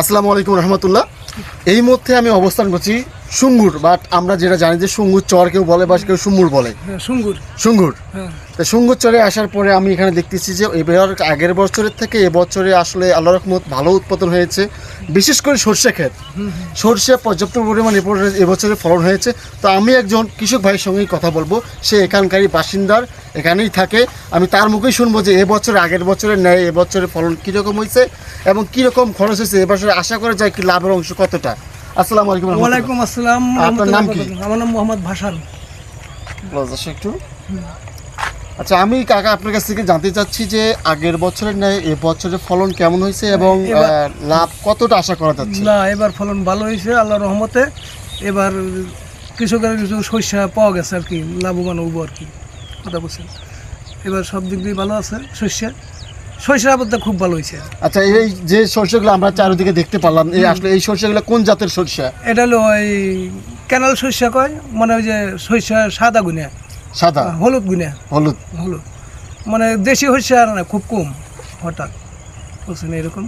আসসালামু আলাইকুম রহমতুল্লাহ। এই মধ্যে আমি অবস্থান করছি সুঙ্গুর বাট আমরা যেটা জানি যে সুঙ্গুর চর কেউ বলে বা কেউ সুমুর বলে। হ্যাঁ সুঙ্গুর। সুঙ্গুর? হ্যাঁ। তো সুঙ্গুর চরে আসার পরে আমি এখানে দেখতেছি যে এবার আগের বছরের থেকে এবছরে আসলে আল্লাহ রহমত ভালো উৎপাদন হয়েছে বিশেষ করে সর্ষে ক্ষেত। সর্ষে পর্যাপ্ত পরিমাণে এবছরে ফলন হয়েছে। তো আমি একজন কৃষক ভাইয়ের সঙ্গেই কথা বলব। সে এখানকারই বাসিন্দার এখানেই থাকে। আমি তার মুখেই শুনব যে এবছর আগের বছরের ন্যায় এবছরে ফলন কীরকম হয়েছে এবং কীরকম খরচ হয়েছে এবছরে আশা করা যায় কি লাভের অংশ কতটা? আসসালামু আলাইকুম। ওয়ালাইকুম আসসালাম আপনার নাম কি? আমার নাম মোহাম্মদ ভাসান। একটু। আচ্ছা আমি কাকা আপনার কাছ থেকে জানতে চাচ্ছি যে আগের বছরের ন্যায় এ বছরের ফলন কেমন হয়েছে এবং লাভ কতটা আশা করা যাচ্ছে? না এবার ফলন ভালো হয়েছে আল্লাহ রহমতে। এবার কৃষকের কিছু শস্য পাওয়া গেছে আর কি লাভবান হব আর কি কথা বলছেন। এবার সব দিক দিয়ে ভালো আছে শস্য শস্যের আবাদটা খুব ভালো হয়েছে। আচ্ছা এই যে শস্যগুলো আমরা চারিদিকে দেখতে পারলাম এই আসলে এই শস্যগুলো কোন জাতের শস্য এটা হলো ওই ক্যানাল শস্য কয় মানে ওই যে শস্য সাদা গুনে। সাদা? হলুদ গুনে। হলুদ। হলুদ। মানে দেশি শস্য আর না খুব কম হঠাৎ। বুঝছেন এরকম।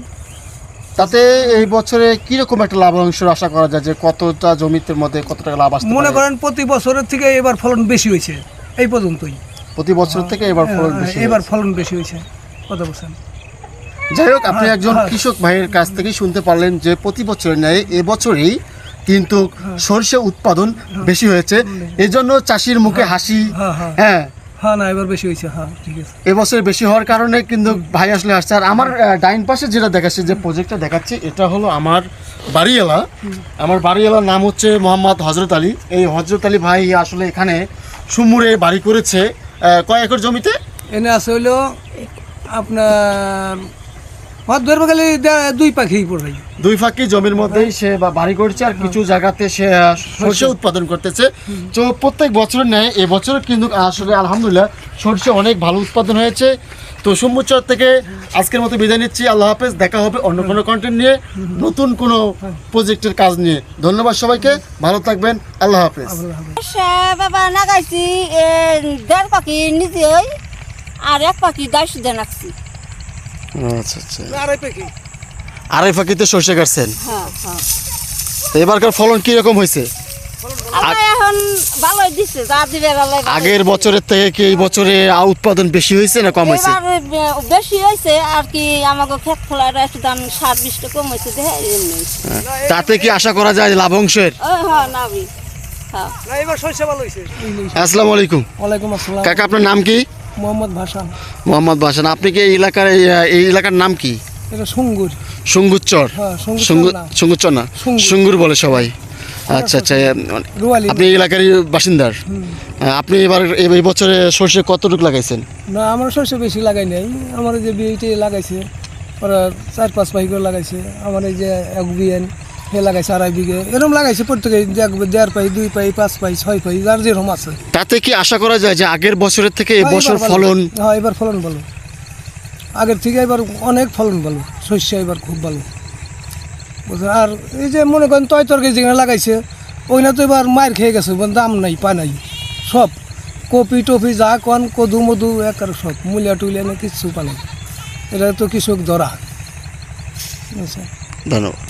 তাতে এই বছরে কীরকম একটা লাভ অংশ আশা করা যায় যে কতটা জমিতে মধ্যে কত টাকা লাভ আসতে মনে করেন প্রতি বছরের থেকে এবার ফলন বেশি হয়েছে এই পর্যন্তই। প্রতি বছর থেকে এবার ফলন বেশি হ্যাঁ, এবার ফলন বেশি হয়েছে। কথা বলছেন যাই হোক আপনি হ্যাঁ, একজন হ্যাঁ। কৃষক ভাইয়ের কাছ থেকেই শুনতে পারলেন যে প্রতি বছরের ন্যায় এবছরেই কিন্তু হ্যাঁ। সর্ষে উৎপাদন বেশি হয়েছে। এজন্য চাষির মুখে হাসি। হ্যাঁ না এবার বেশি হয়েছে। ঠিক আছে। এবছর বেশি হওয়ার কারণে কিন্তু ভাই আসলে আসছে। আর আমার ডাইন পাশে যেটা দেখাচ্ছে যে প্রজেক্টটা দেখাচ্ছে এটা হলো আমার বাড়িওয়ালা। আমার বাড়িওয়ালার নাম হচ্ছে মোহাম্মদ হজরত আলী। এই হজরত আলী ভাই আসলে এখানে সুমুরে বাড়ি করেছে কয় একর জমিতে? এনে আছে হইল আপনার হাত ধরবে দে- দুই পাখি পড়াই দুই ফাঁকি জমির মধ্যেই সে বা- বাড়ি করছে আর কিছু জায়গাতে সে সর্ষে উৎপাদন করতেছে। তো প্রত্যেক বছরের ন্যায় এবছর কিন্তু আসলে আলহামদুলিল্লাহ সর্ষে অনেক ভালো উৎপাদন হয়েছে। তো সম্মুচর থেকে আজকের মতো বিদায় নিচ্ছি। আল্লাহ হাফেজ। দেখা হবে অন্য কোনো কন্টেন্ট নিয়ে নতুন কোনো প্রজেক্টের কাজ নিয়ে। ধন্যবাদ সবাইকে। ভালো থাকবেন। আল্লাহ হাফেজ। বাবা নাগাইছি দেড় পাখি নিজে আর এক পাখি দাইশ দেন আঁকছি আচ্ছা আচ্ছা। আড়াই পাখি। আড়াই ফাঁকিতে সর্ষে কাটছেন? হ্যাঁ হ্যাঁ। এবারকার ফলন হয়েছে? এখন ভালোই যা দিবে ভালোই আগের বছরের থেকে কি এই বছরে উৎপাদন বেশি হয়েছে না কম হয়েছে? বেশি হয়েছে আর কি আমাকে ক্ষেত খোলার একটু দাম সার বিশটা কম হয়েছে দেখে তাতে কি আশা করা যায় লাভ অংশের? হ্যাঁ নাবি হ্যাঁ। না এবার শস্য ভালো হয়েছে। আসসালামু আলাইকুম। ওয়ালাইকুম আসসালাম। কাকা আপনার নাম কি? মোহাম্মদ ভাসান। মোহাম্মদ বাসান আপনি কি এই এলাকার এই, এলাকার নাম কি? এটা সুঙ্গুর। সঙ্গুচ্চর হ্যাঁ, সঙ্গুচ্চর না। সঙ্গুর। বলে সবাই। আচ্ছা আচ্ছা রুয়ালি আপনি এই এলাকারই বাসিন্দার। আপনি এবার এই- বছরে সর্ষে কতটুকু লাগাইছেন? না আমার শস্য বেশি লাগাই নাই। আমার যে বিয়েটি লাগাইছে ওরা চার পাঁচ পাই করে লাগাইছে। আমার এই যে এক বিয়েন সে লাগাইছে আড়াই বিঘে। এরকম লাগাইছে প্রত্যেকে দেড় পাই দুই পাই পাঁচ পাই ছয় পাই যার যেরকম আছে। তাতে কি আশা করা যায় যে আগের বছরের থেকে এই হ্যাঁ, বছর ফলন? হ্যাঁ এবার ফলন ভালো। আগের থেকে এবার অনেক ফলন ভালো। শস্য এবার খুব ভালো। আর এই যে মনে করেন তয় তরকারি যেখানে লাগাইছে ওইখানে তো এবার মার খেয়ে গেছে দাম নাই পা নাই। সব। কপি টপি যা কন কদু মধু একার সব। মূলিয়া টুলিয়া না কিচ্ছু পা নাই। এটা তো কৃষক ধরা? ধন্যবাদ।